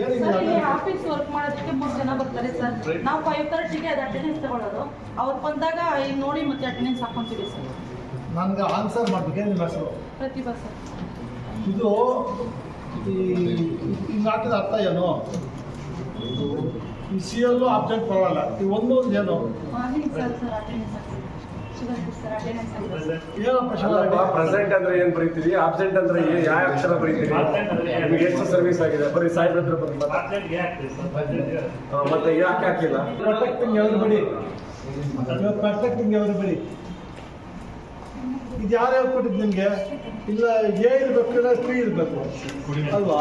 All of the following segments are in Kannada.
ಸರ್ ಇಲ್ಲಿ ಆಫೀಸ್ ವರ್ಕ್ ಮಾಡೋದಕ್ಕೆ ಮೂರು ಜನ ಬರ್ತಾರೆ ಸರ್. ನಾವು ಫೈವ್ ತರ್ಟಿಗೆ ಅದು ಅಟೆಂಡೆನ್ಸ್ ತಗೊಳ್ಳೋದು. ಅವ್ರು ಬಂದಾಗ ಇಲ್ಲಿ ನೋಡಿ ಮತ್ತೆ ಅಟೆಂಡೆನ್ಸ್ ಹಾಕೊಂತೀವಿ ಸರ್. ನನಗೆ ಆನ್ಸರ್ ಮಾಡಬೇಕು ನಿಮ್ಮ ಹೆಸರು? ಪ್ರತಿಭಾ ಸರ್. ಇದು ಈ ಹಾಕಿದ ಅರ್ಥ ಏನು? ಈ ಸಿ ಎಲ್ಲು ಆಬ್ಜೆಕ್ಟ್ ಬರೋಲ್ಲ. ಈ ಒಂದೊಂದು ಏನು? ಪ್ರೆಸೆಂಟ್ ಅಂದ್ರೆ ಏನ್ ಬರೀತೀವಿ ಆಬ್ಸೆಂಟ್ ಅಂದ್ರೆ ಏನ್? ಯಾವ ಅಕ್ಷರ ಬರೀತೀವಿ ನಿಮ್ಗೆ ಎಷ್ಟು ಸರ್ವಿಸ್ ಆಗಿದೆ? ಬರೀ ಸಾಹೇಬ್ರ ಹತ್ರ ಬಂದು ಮತ್ತೆ ಯಾಕೆ ಹಾಕಿಲ್ಲ? ಪ್ರೊಟೆಕ್ಟಿಂಗ್ ಎವ್ರಿಬಡಿ ಪ್ರೊಟೆಕ್ಟಿಂಗ್ ಬಿಡಿ? ಇದು ಯಾರು ಹೇಳ್ಕೊಟ್ಟಿದ್ದು ನಿಮಗೆ? ಇಲ್ಲ ಎ ಇರಬೇಕು ಇಲ್ಲ ತ್ರೀ ಇರಬೇಕು? ಅಲ್ವಾ?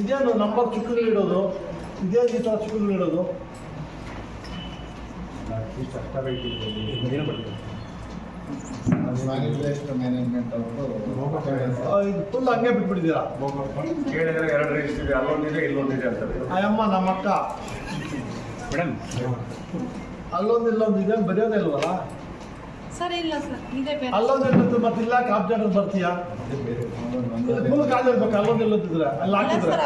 ಇದೇನು ನಂಬರ್ ಚಿಕ್ಕಗಳು ಇಡೋದು? ಇದೇನು ಈ ಥರ ಚಿಕ್ಕಗಳು ಇಡೋದು? ವೇಸ್ಟ್ ಮ್ಯಾನೇಜ್ಮೆಂಟ್ ಇದು ಫುಲ್ ಹಂಗೆ ಬಿಟ್ಬಿಟ್ಟಿದ್ದೀರಾ? ಕೇಳಿದ್ರೆ ಎರಡು ರಿಜಿಸ್ಟ್ರಿ ಅಲ್ಲೊಂದಿದೆ ಇಲ್ಲೊಂದಿದೆ ಅಂತಾರೆ ಅಮ್ಮ ನಮ್ಮ ಅಕ್ಕ. ಮೇಡಮ್ ಅಲ್ಲೊಂದು ಇಲ್ಲೊಂದು ಇದೆ ಬರೆಯೋದೇ ಇಲ್ವಲ್ಲ? ಸರ್ ಇಲ್ಲ ಸರ್ ಇದೇ ಬೇರೆ. ಅಲ್ಲೊಂದು ಮತ್ತೆ ಇಲ್ಲ ಆಬ್ಜೆಕ್ಟ್ ಬರ್ತೀಯಾ? ಫುಲ್ ಕಾಲ್ ಇರ್ಬೇಕು ಅಲ್ಲೊಂದು ಇಲ್ಲೊಂದಿದ್ರೆ ಅಲ್ಲಿ ಅಲ್ಲ ಹಾಕಿದ್ರೆ?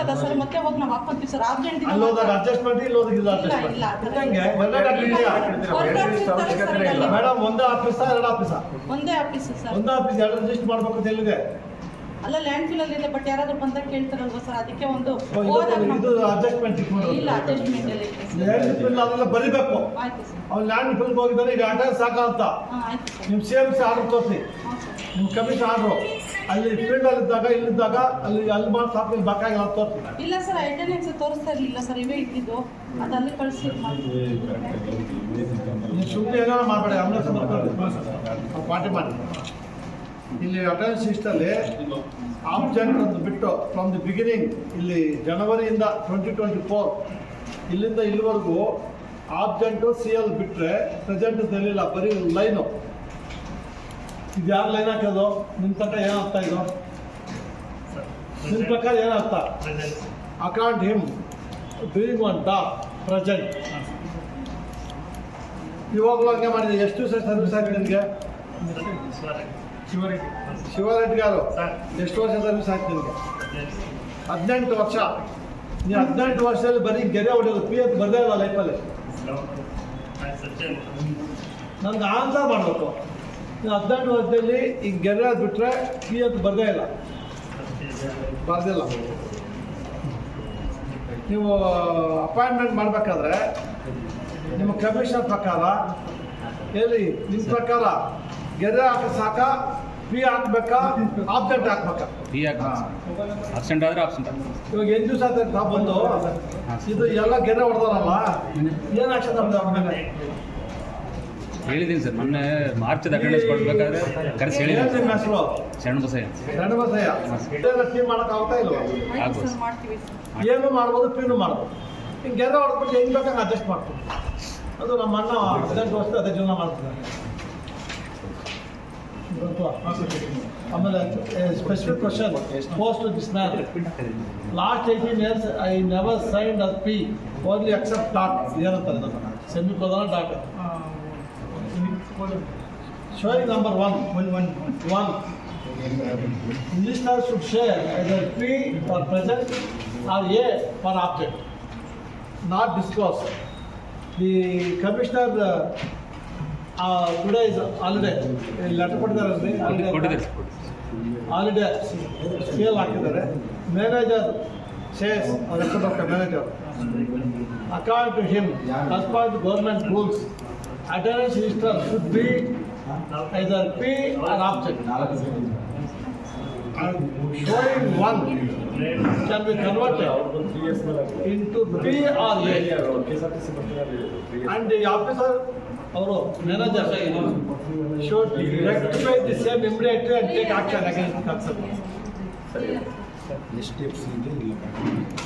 ಸರ್ ಸರ್ ಮತ್ತೆ ಹೋಗಿ ನಾವು ಹಾಕೊಂತೀವಿ ಸರ್ ಆಬ್ಜೆಂಟ್ ಅಲ್ಲಿ ಹೋದಾಗ ಅಡ್ಜಸ್ಟ್ಮೆಂಟ್ ಇಲ್ಲಿ ಹೋದಾಗ ಇಲ್ಲ ಇದೆಯಾ ಇಲ್ಲ. ಮೇಡಮ್ ಒಂದೇ ಆಫೀಸಾ ಎರಡು ಆಫೀಸಾ? ಒಂದೇ ಆಫೀಸ್ ಸರ್. ಒಂದೇ ಆಫೀಸ್ ಎರಡು ರಿಜಿಸ್ಟರ್ ಮಾಡ್ಬೇಕು ಅಂತ ಎಲ್ಲಿದೆ? ಅಲ್ಲ ಲ್ಯಾಂಡ್ ಫಿಲ್ ಅಲ್ಲಿ ಇದೆ ಬಟ್ ಯಾರಾದ್ರೂ ಬಂದಾಗ ಕೇಳ್ತಾರಲ್ವಾ ಸರ್ ಅದಕ್ಕೆ ಒಂದು ಇದು- ಅಡ್ಜಸ್ಟ್ಮೆಂಟ್ ಇಲ್ಲ ಅಡ್ಜಸ್ಟ್ಮೆಂಟ್ ಅಲ್ಲಿ. ಲ್ಯಾಂಡ್ ಬಿಲ್ ಅದೆಲ್ಲ ಬರಿಬೇಕು. ಅವ್ನು ಲ್ಯಾಂಡ್ ಫಿಲ್ ಹೋಗಿದ್ದಾನೆ ಈಗ ಅಟೆಂಡ್ ಸಾಕ ಅಂತ ಹಾಂ ಆಯ್ತು ಸರ್ ನಿಮ್ಮ ಸಿ ಎಂ ಸಿ ಆರ್ಡರ್ ತೋರಿಸಿ ನಿಮ್ಮ ಕಮಿಷನ್ ಆರ್ಡ್ರು. ಅಲ್ಲಿ ಫೀಲ್ಡಲ್ಲಿ ಇದ್ದಾಗ ಇಲ್ಲಿದ್ದಾಗ ಅಲ್ಲಿ ಅಲ್ಲಿ ಮಾಡಿ ಸಾಕು ಬೇಕಾಗಿಲ್ಲ ಅಂತ ತೋರಿಸಿ ಇಲ್ಲ ಸರ್ ಅಟೆಂಡೆನ್ಸ್ ತೋರಿಸ್ತಾ ಇರಲಿಲ್ಲ ಸರ್ ಇವೇ ಇಟ್ಟಿದ್ದು. ಅದು ಅಲ್ಲಿ ಕಳಿಸಿ ನೀವು ಸುಮ್ಮನೆ ಏನಾರ ಮಾಡಬೇಡಿ ಆಂಬುಲೆನ್ಸ್ ಪಾರ್ಟಿ ಮಾಡಿ. ಇಲ್ಲಿ ಅಟೆಂಡೆನ್ಸ್ ಲಿಸ್ಟಲ್ಲಿ ಆಬ್ಜೆಕ್ಟ್ ಅಂತ ಬಿಟ್ಟು ಫ್ರಮ್ ದಿ ಬಿಗಿನಿಂಗ್ ಇಲ್ಲಿ ಜನವರಿಯಿಂದ ಟ್ವೆಂಟಿ ಟ್ವೆಂಟಿ ಫೋರ್ ಇಲ್ಲಿಂದ ಇಲ್ಲಿವರೆಗೂ ಆಬ್ಜೆಂಟು ಸಿ ಎಲ್ ಬಿಟ್ಟರೆ ಪ್ರೆಸೆಂಟ್ ತೆರಲಿಲ್ಲ ಬರೀ ಲೈನು ಇದು ಯಾರು ಲೈನ್ ಹಾಕೋದು? ನಿಮ್ಮ ತನಕ ಏನಾಗ್ತಾ ಇದು? ನಿಮ್ಮ ಪ್ರಕಾರ ಏನಾಗ್ತಾ? ಅಕೌಂಟ್ ಹಿಮ್ ಡೂಯಿಂಗ್ ಒನ್ ಡಾ ಪ್ರೆಸೆಂಟ್ ಇವಾಗಲೂ ಹಂಗೆ ಮಾಡಿದೆ. ಎಷ್ಟು ದಿವಸ ಸರ್ವಿಸ್ ಆಗಿದೆ ನಿಮಗೆ ಶಿವರೆಡ್ಡಿ. ಗಾರು ಎಷ್ಟು ವರ್ಷ ಸರ್ವಿಸ್ ಆಯ್ತು ನಿಮಗೆ? ಹದಿನೆಂಟು. ವರ್ಷ? ನೀವು ಹದಿನೆಂಟು ವರ್ಷದಲ್ಲಿ ಬರೀ ಗೆರೆ ಹೊಡೆಯೋದು ಪಿ ಎಫ್ ಬರದೇ ಇಲ್ಲ ಲೈಫಲ್ಲಿ ನಂದು ಆನ್ಸರ್ ಮಾಡಬೇಕು. ನೀವು ಹದಿನೆಂಟು ವರ್ಷದಲ್ಲಿ ಈಗ ಗೆರೆ ಬಿಟ್ಟರೆ ಪಿ ಎತ್ ಬರದೇ ಇಲ್ಲ. ಬರ್ದಿಲ್ಲ ನೀವು ಅಪಾಯಿಂಟ್ಮೆಂಟ್ ಮಾಡಬೇಕಾದ್ರೆ ನಿಮ್ಮ ಕಮಿಷನ್ ಪ್ರಕಾರ ಹೇಳಿ ನಿಮ್ಮ ಪ್ರಕಾರ? ಗೆರೆ ಹಾಕ ಸಾಕ? ಪಿ ಹಾಕ್ಬೇಕಾ ಆಬ್ಸೆಂಟ್ ಹಾಕ್ಬೇಕಾ ಫ್ರೀ ಆಗಿ ಅಬ್ಸೆಂಟ್ ಆದರೆ ಅಬ್ಸೆಂಟ್ ಇವಾಗ ಎಂಟು ದಿವಸ ಆಯ್ತು ನಾವು ಬಂದು. ಇದು ಎಲ್ಲ ಗೆರೆ ಹೊಡೆದಾರಲ್ಲ? ಏನು ಆಕ್ಷನ್ ಮೇಲೆ? ಹೇಳಿದ್ದೀನಿ ಸರ್ ಮೊನ್ನೆ ಮಾರ್ಚ್ ಅಟೆಂಡೆನ್ಸ್ ಕೊಡ್ಬೇಕಾದ್ರೆ ಕರೆಸಿ ಹೇಳಿದ್ರು ಹೇಳಿದ್ದೀನಿ ನಿಮ್ಮ ಹೆಸರು? ಶರಣ ಬಸಯ್ಯ. ಸಣ್ಣ ಬಸಯ್ಯ. ಟೀಮ್ ಮಾಡಕ್ ಆಗ್ತಾ ಇಲ್ವಾ? ಆಯ್ತು ಆಗ್ಬೋದು. ಸರ್. ಮಾಡ್ತೀವಿ ಏನು ಮಾಡ್ಬೋದು ಪೀನು ಮಾಡ್ಬೋದು. ಹಿಂಗೆ ಗೆರೆ ಹೊಡೆದ್ಬಿಟ್ಟು ಹೆಂಗ್ ಬೇಕಾಗ ಅಡ್ಜಸ್ಟ್ ಮಾಡ್ತೀವಿ. ಅದು ನಮ್ಮ ಅಣ್ಣ ಹದಿನೆಂಟು ಅದೇ ಜೀವನ ಮಾಡ್ತಿದ್ದಾರೆ. ಗೊತ್ತಾ? ಆಮೇಲೆ specific question post this man last eighteen years I never signed as P only accept dot ಏನಂತಾರೆ ನಮ್ಮ semi ಕೊದಾನ dot showing number one one one one Listener should share either P for present or A for object, not disclose. The commissioner uh, uh, today is holiday, letter ಕೊಟ್ಟಿದ್ದಾರೆ ಕೊಟ್ಟಿದ್ದಾರೆ holiday. ಸರ್ ಹಾಲಿಡೇ ಸ್ಕೇಲ್ ಹಾಕಿದ್ದಾರೆ manager says record of the manager accord to him as per the government rules attendance register should be either P or object and showing one can be converted into P or A and the officer ಅವರು manager should rectify the same immediately and take action against the concern.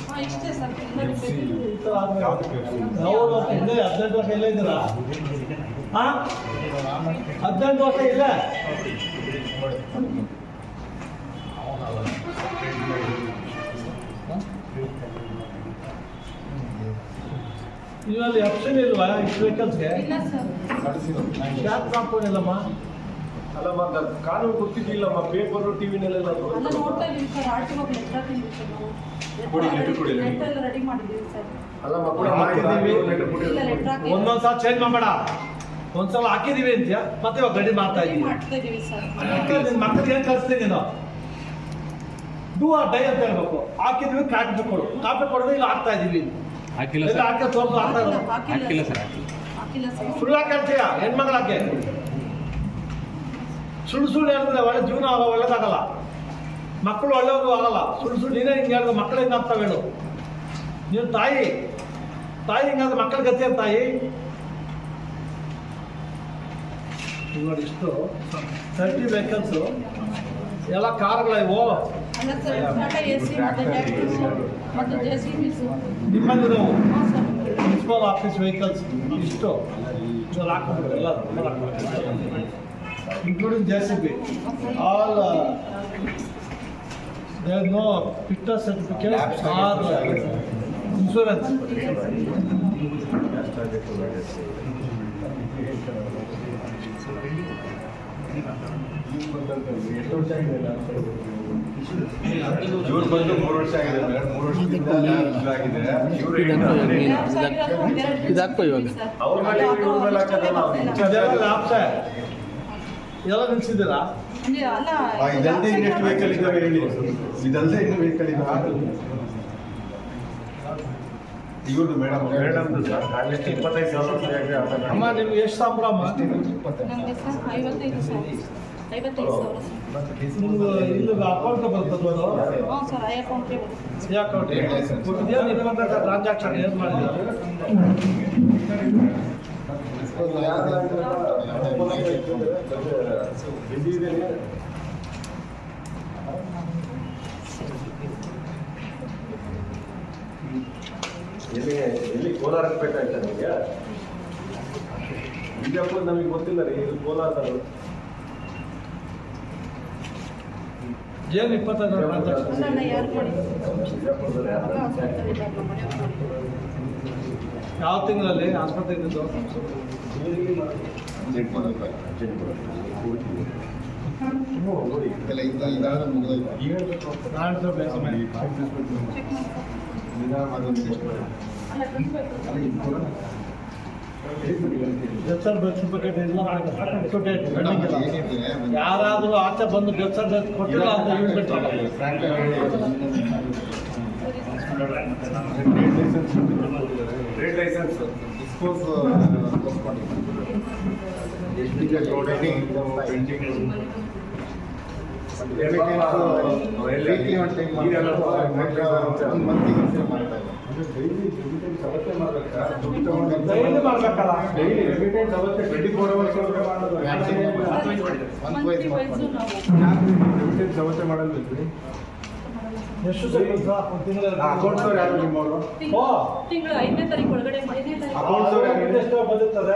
ಹಾಂ ಇಷ್ಟೇ ಸರ್. ನಾವು ಹಿಂದೆ ಹದಿನೆಂಟು ವರ್ಷ ಇಲ್ಲ ಇದ್ದೀರಾ? ಹಾ? ಹದಿನೆಂಟು ವರ್ಷ ಇಲ್ಲ? ಇವಲ್ಲಿ ಆಪ್ಷನ್ ಇಲ್ವಾ? ಇಷ್ಟು ವೆಹಿಕಲ್ಸ್ಗೆ ಇಲ್ಲ ಸರ್. ಕ್ಯಾಬ್ ಕಾಂಪೌಂಡ್ ಇಲ್ಲಮ್ಮ ಅಲ್ಲ ಮತ್ತೆ ಕಾನೂನು ಗೊತ್ತಿದ್ದಿಲ್ಲಮ್ಮ ಪೇಪರ್ ಟಿವಿನಲ್ಲೆಲ್ಲ ಅಲ್ಲ ನೋಡ್ತಾ ಇದೀವಿ sir R T O letter sir ನಾವು. ಕೊಡಿ, letter ಕೊಡಿ, ಲೆಟರ್ ಎಲ್ಲ ರೆಡಿ ಮಾಡಿದ್ದೀವಿ ಸರ್. ಅಲ್ಲ ಮಕ್ಕಳು ಹಾಕಿದ್ದೀವಿ. ಲೆಟರ್ ಹಾಕಿ ಒಂದೊಂದ್ ಸಲ ಚೇಂಜ್ ಮಾಡಬೇಡ. ಒಂದ್ಸಲ ಹಾಕಿದೀವಿ ಅಂತ್ಯ? ಮತ್ತೆ ಇವಾಗ ಗಡಿ ಮಾಡ್ತಾ ನಿನ್ ಮಕ್ಕಳಿಗೆ ಏನ್ ಕಲಿಸ್ತೀನಿ ನೀನು? ಡೂ ಆರ್ ಡೈ ಅಂತ ಹೇಳ್ಬೇಕು. ಹಾಕಿದ್ವಿ ಕಾಪಿ ಕೊಡು. ಕಾಪಿ ಕೊಡೋದು ಇಲ್ಲ ಹಾಕ್ತಾ ಇದೀವಿ. ಹಾಕಿಲ್ಲ ಹಾಕಿ ತೋರ್ಸು ಹಾಕ್ತಾ ಸುಳ್ಳ ಕಲ್ಸಿಯ ಹೆಣ್ಮಗಳಾಕೆ? ಸುಳ್ಳು ಸುಳ್ಳು ಹೇಳ್ತಾರೆ ಒಳ್ಳೆ ಜೀವನ ಒಳ್ಳೇದಾಗಲ್ಲ ಮಕ್ಕಳು ಒಳ್ಳೆಯವರು ಆಗಲ್ಲ. ಸುಳ್ಳು ಸುಳ್ಳು ನೀನೇ ಹಿಂಗೆ ಹೇಳಿದ್ರು ಮಕ್ಕಳು ಹಿಂಗೆ ಆಗ್ತಾವೇಳು ನೀನು ತಾಯಿ. ತಾಯಿ ಹಿಂಗಾದ್ರೆ ಮಕ್ಕಳ ಗತಿಯ ತಾಯಿ? ನೋಡಿ ಇಷ್ಟು. ತರ್ಟಿ ವೆಹಿಕಲ್ಸು ಎಲ್ಲ ಕಾರ್ಗಳ ನಿಮ್ಮಲ್ಲಿ ನಾವು 12 office vehicles each door. So lock including JCB. All uh, there are no fitness certificate or uh, insurance. Thank you. ಆಗಿದೆ ಇವ್ರು ಬಂದು ಮೂರು ವರ್ಷ ಆಗಿದೆ ಮೇಡಮ್. ಮೂರು ವರ್ಷದಿಂದ ಇದಾಗಿದೆ. ಇವ್ರು ಇವಾಗ. ಅವ್ರ ಮೇಲೆ ಇವ್ರ ಮೇಲೆ ಹಾಕೋದಲ್ಲ. ಇದೆಲ್ಲ ಲಾಭ ಎಲ್ಲ ನಿಲ್ಸಿದ್ದೀರಾ? ಅಲ್ಲ ಇನ್ನು ಎಷ್ಟು ವೆಹಿಕಲ್ ಇದಾವೆ ಹೇಳಿ. ಇದಲ್ಲದೆ ಇನ್ನು ವೆಹಿಕಲ್ ಇದಾವೆ. ಇವ್ರದ್ದು ಮೇಡಮ್ ಮೇಡಮ್ದು ಸರ್. ಕಾಲೇಜ್ ಇಪ್ಪತ್ತೈದು ಸಾವಿರ ಆಗಿದೆ. ಅಮ್ಮ ನಿಮ್ಗೆ ಎಷ್ಟು ಸಂಬಳ ನಮಗೆ ಸರ್ ಐವತ್ತೈದು ಸಾವಿರ ಸರ್. ನಿಮ್ದು ಇಲ್ಲಿ ಅಕೌಂಟ್ ಬರ್ತದೆ ಅದು? ಹ್ಞೂ ಸರ್ ಐ ಅಕೌಂಟ್ಗೆ ಬರುತ್ತೆ. ಈ ಅಕೌಂಟ್ ಟ್ರಾನ್ಸಾಕ್ಷನ್ ಏನು ಎಲ್ಲಿ ಎಲ್ಲಿ ಕೋಲಾರಕ್ಕೆ ಬೇಕಾಯ್ತಾ ನಿಮಗೆ? ಬಿಜಾಪುರ ನಮಗೆ ಗೊತ್ತಿಲ್ಲ ರೀ ಇಲ್ಲಿ ಕೋಲಾರದವರು ಏನು ಇಪ್ಪತ್ತೈದು ಟ್ರಾನ್ಸಾಕ್ಷನ್ ಅಲ್ಲ ಯಾರು ಮಾಡಿ ಬಿಜಾಪುರದಲ್ಲಿ ಯಾರು ಅಲ್ಲ ಸರ್ ಇದ್ದಾರೆ ನಮ್ಮ ಮನೆಯವ್ರು ಮಾಡಿ ಯಾವ ತಿಂಗಳಲ್ಲಿ? ಆಸ್ಪತ್ರೆ ಅಲ್ಲ Narayana death certificate certificate pending ಇಲ್ಲ ಯಾರಾದರೂ ಆಚೆ ಬಂದು ಡೆತ್ ಸರ್ಟಿಫಿಕೇಟ್ ಕೊಟ್ಟಿಲ್ಲ ಅಂತ ಹೇಳ್ಬಿಟ್ಟು ಟ್ರೇಡ್ ಲೈಸೆನ್ಸ್ ಡೈಲಿ ಮಾಡ್ಬೇಕಲ್ಲ ಡೈಲಿ ರೆಮಿಟೆನ್ಸ್ ಅವತ್ತೆ ಮಾಡಲ್ರಿ ಎಷ್ಟು ಅಕೌಂಟ್ಸ್ ಯಾರು ನಿಮ್ಮವರು ಓ. ತಿಂಗಳು ಐದನೇ ತಾರೀಕು ಒಳಗಡೆ ಐದನೇ ತಾರೀಕು Accounts ಅವ್ರು ಯಾರು? ಎಷ್ಟು ಬಂದಿರ್ತದೆ?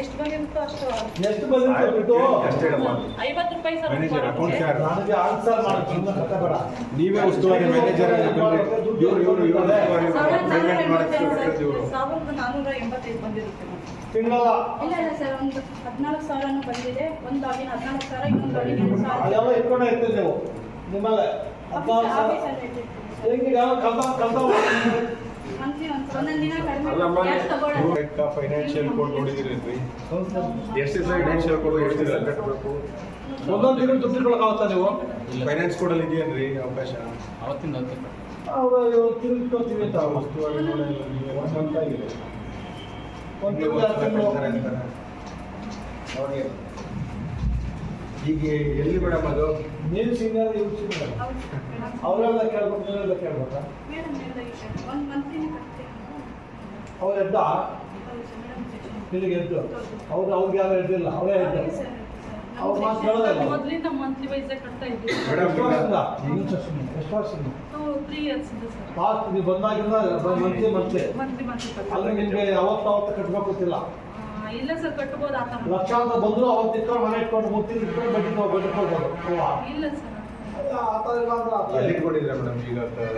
ಎಷ್ಟು ಬಂದಿರುತ್ತೋ ಅಷ್ಟು ಎಷ್ಟು ಬಂದಿರ್ತದೆ. ಐವತ್ತು ರೂಪಾಯಿ ಸರ್ ನನಗೆ ಆನ್ಸರ್ ಮಾಡೋದು ಕತೆ ಬೇಡ. ನೀವೇ ಉಸ್ತುವಾರಿ ಮ್ಯಾನೇಜರ್ ಇವರು ಇವರು ಇವರು ಪೇಮೆಂಟ್ ಮಾಡಿಸ್ಬೇಕು ಇವರು ಸಾವಿರದ ನಾನ್ನೂರ ಎಂಬತ್ತೈದು ಬಂದಿರುತ್ತೆ. ತಿಂಗಳ? ಇಲ್ಲ ಇಲ್ಲ ಸರ್ ಒಂದು ಹದಿನಾಲ್ಕು ಸಾವಿರನೂ ಬಂದಿದೆ. ಒಂದು ಆಗಿನ ಹದಿನಾಲ್ಕು ಸಾವಿರ ಇನ್ನೊಂದು ಆಗಿನ ಎರಡು ಸಾವಿರ. ಅದೆಲ್ಲ ಇಟ್ಕೊಂಡು ಇರ್ತೀರಿ ನೀವು. ನಿಮ್ಮಲ್ಲೇ. ಹದಿನಾರು ಸಾವಿರ. ಕಲ್ತ ಕಲ್ತ ಫೈನಾನ್ಷಿಯಲ್ ಕೋಡ್ ನೋಡಿದಿರಿ ಎಷ್ಟು ಫೈನಾನ್ಷಿಯಲ್ ಕೋಡ್ ಎಷ್ಟು ದಿವಸ ಕಟ್ಟಬೇಕು ಒಂದೊಂದು ತಿಂಗಳು ದುಡ್ಡುಗಳಾಗುತ್ತಾ ನೀವು? ಫೈನಾನ್ಸ್ ಕೋಡಲ್ಲಿ ಇದೆಯೇನ್ರಿ ಅವಕಾಶ? ಅವತ್ತಿಂದ ಅವತ್ತು ಅವರು ತಿರುಗ್ಕೊತೀವಿ ಅಂತ. ಅವ್ರು. ಉಸ್ತುವಾರಿ ನೋಡಲ್ಲ ಮಂತ್ ಆಗಿದೆ ಒಂದು ತಿಂಗಳು? ಅವ್ರಿಗೆ. ಈಗ ಎಲ್ಲಿ ಮೇಡಮ್ ಅದು? ನೀವು ಸೀನಿಯರ್ ಇವ್ರು ಸೀನಿಯರ್ ಅವರೆಲ್ಲ ಕೇಳ್ಬೇಕು ನೀವೆಲ್ಲ ಕೇಳ್ಬೇಕಾ? ಅವರೆದ್ದ ನಿನಗೆ ಎದ್ದ? ಅವ್ರು ಅವ್ರಿಗೆ ಯಾರು ಎದ್ದಿಲ್ಲ? ಅವರೇ ಎದ್ದು? ಅವ್ರು ಮಾತು. ಮೊದಲಿಂದ ಮಂತ್ಲಿ ವೈಸ್ ಕಟ್ತಾ ಇದ್ದೀವಿ. ಎಷ್ಟು ವರ್ಷದಿಂದ? ಎಷ್ಟು ವರ್ಷದಿಂದ? ನೀವು ಬಂದಾಗಿಂದ ಮಂತ್ಲಿ ಅಲ್ಲಿ ನಿಮಗೆ ಯಾವತ್ತು ಅವತ್ತು ಕಟ್ಬೇಕು ಗೊತ್ತಿಲ್ಲ. ಇಲ್ಲ ಸರ್ ಕಟ್ಬೋದು ಆ ಥರ ಲಕ್ಷಾಂತರ ಬಂದ್ರು ಅವತ್ತು ಇಟ್ಕೊಂಡು ಮನೆ ಇಟ್ಕೊಂಡು ಮೂರು ತಿಂಗಳು ಇಟ್ಕೊಂಡು ಬಡ್ಡಿ ತಗೋ ಬಡ್ಡಿ ಕೊಡ್ಬೋದು ಅಲ್ವಾ? ಇಲ್ಲ ಸರ್. ಆ ಥರ ಇಲ್ಲ ಅಂದ್ರೆ ಆ ಥರ ಎಲ್ಲಿ ಇಲ್ಲ. ಕೊಟ್ಟಿದ್ರೆ ಮೇಡಮ್ ಈಗ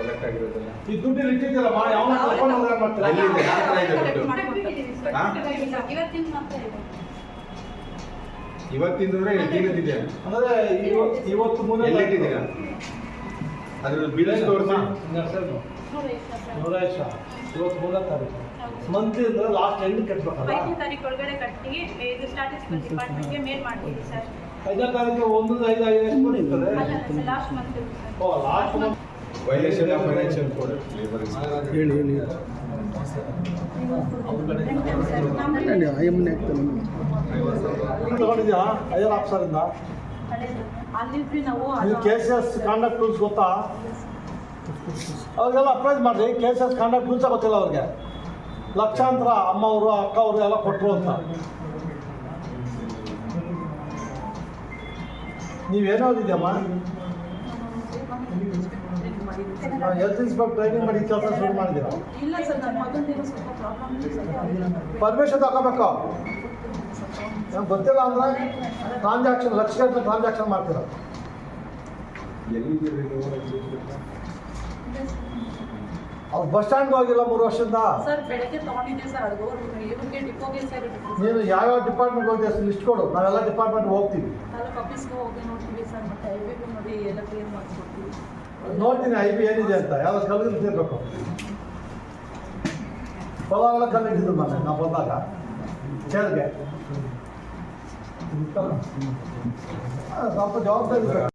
ಲೆಕ್ಕ ಆಗಿರೋದೆಲ್ಲ? ಈ ದುಡ್ಡು ಇಟ್ಟಿದ್ದೀರ ಮಾಡಿ ಅವನ ಕರ್ಕೊಂಡು ಹೋದ್ರೆ ಏನ್ ಮಾಡ್ತೀರಾ? ಎಲ್ಲಿದೆ? ಯಾವ ಥರ ಇದೆ ದುಡ್ಡು? ಮಾಡ್ಕೊಂಡಿದ್ದೀವಿ ಸರ್. ಹಾ? ಇವತ್ತಿನ ಮಾತ್ರ ಇದೆ ಇವತ್ತಿಂದ್ರೆ ದಿನದಿದೆ ಅಂದರೆ ಇವತ್ತು ಇವತ್ತು ಎಲ್ಲಿಟ್ಟಿದ್ದೀರಾ? ಅದ್ರ ಬಿಲ್ಸ್ ತೋರಿಸಿ. ನೂರೇಶ ಇವತ್ತು ಮೂರನೇ ತಾರೀಕು. ಮಂತ್ಲಿ ಅಂದ್ರೆ ಲಾಸ್ಟ್ ಎಂಡ್ ಕಟ್ಬೇಕಲ್ಲ? ಐದನೇ ತಾರೀಕು ಒಳಗಡೆ ಕಟ್ಟಿ ಇದು ಸ್ಟಾಟಿಸ್ಟಿಕಲ್ ಡಿಪಾರ್ಟ್ಮೆಂಟ್ಗೆ ಮೇಲ್ ಮಾಡ್ತೀವಿ ಸರ್. ಐದನೇ ತಾರೀಕು ಒಂದು ಐದು ಐದು ಎಷ್ಟು ಅಲ್ಲ last month oh last month violation of financial code labour ಹೇಳಿ ಹೇಳಿ. ತಗೊಂಡಿದ್ಯಾ? ಐದರ ಆಫೀಸರಿಂದ ಅಲ್ಲಿದ್ವಿ ನಾವು ನೀವು K C S conduct rules ಗೊತ್ತಾ? ಅವ್ರಿಗೆಲ್ಲ ಅಪ್ರೈಸ್ ಮಾಡಿರಿ K C S conduct rules ಗೊತ್ತಿಲ್ಲ ಅವ್ರಿಗೆ. ಲಕ್ಷಾಂತರ ಅಮ್ಮವರು ಅಕ್ಕವರು ಎಲ್ಲ ಕೊಟ್ಟರು ಅಂತ. ನೀವೇನೋ ಇದೆಯಮ್ಮ ಹೆಲ್ತ್ ಇನ್ಸ್ಪೆಕ್ಟರ್ ಟ್ರೈನಿಂಗ್ ಮಾಡಿ ಕೆಲಸ ಶುರು ಮಾಡಿದ್ದೀರ? ಇಲ್ಲ ಸರ್ ನನ್ನ ಮಗಂದೇನೋ ಸ್ವಲ್ಪ ಪ್ರಾಬ್ಲಮ್ ಪರ್ಮಿಷನ್ ತಗೋಬೇಕು? ನಮ್ಗೆ ಗೊತ್ತಿಲ್ಲ ಅಂದ್ರೆ ಟ್ರಾನ್ಸಾಕ್ಷನ್ ಲಕ್ಷ ಟ್ರಾನ್ಸಾಕ್ಷನ್ ಮಾಡ್ತೀರ? ಅವ್ರು ಬಸ್ ಸ್ಟ್ಯಾಂಡ್ಗೆ ಹೋಗಿಲ್ಲ ಮೂರು ವರ್ಷದಿಂದ. ಸರ್ ಬೆಳಗ್ಗೆ ತಗೊಂಡಿದ್ದೆ ಸರ್ ಅದು ಇವ್ರಿಗೆ ಡಿಪೋಗೆ ಸರ್. ನೀನು ಯಾವ್ಯಾವ ಡಿಪಾರ್ಟ್ಮೆಂಟ್ ಹೋಗ್ತೀಯ? ಲಿಸ್ಟ್ ಕೊಡು. ನಾವೆಲ್ಲ ಡಿಪಾರ್ಟ್ಮೆಂಟ್ ಹೋಗ್ತೀವಿ. ತಾಲೂಕು ಆಫೀಸ್ಗೆ ಹೋಗಿ ನೋಡ್ತೀವಿ ಸರ್ ಮತ್ತೆ ಐಬಿಗೂ ನೋಡಿ ಎಲ್ಲ ಕ್ಲಿಯರ್ ಮಾಡಿಸ್ಕೊಡ್ತೀವಿ ನೋಡ್ತೀನಿ ಐ ಬಿ ಏನಿದೆ ಅಂತ. ಯಾವ ಕಲ್ಲು ಇರ್ಬೇಕು ಹೊಲವೆಲ್ಲ ಕಲ್ಲಿಟ್ಟಿದ್ದು ಮೊನ್ನೆ ನಾವು ಬಂದಾಗ. ಚೇರ್ಗೆ ಸ್ವಲ್ಪ ಜವಾಬ್ದಾರಿ.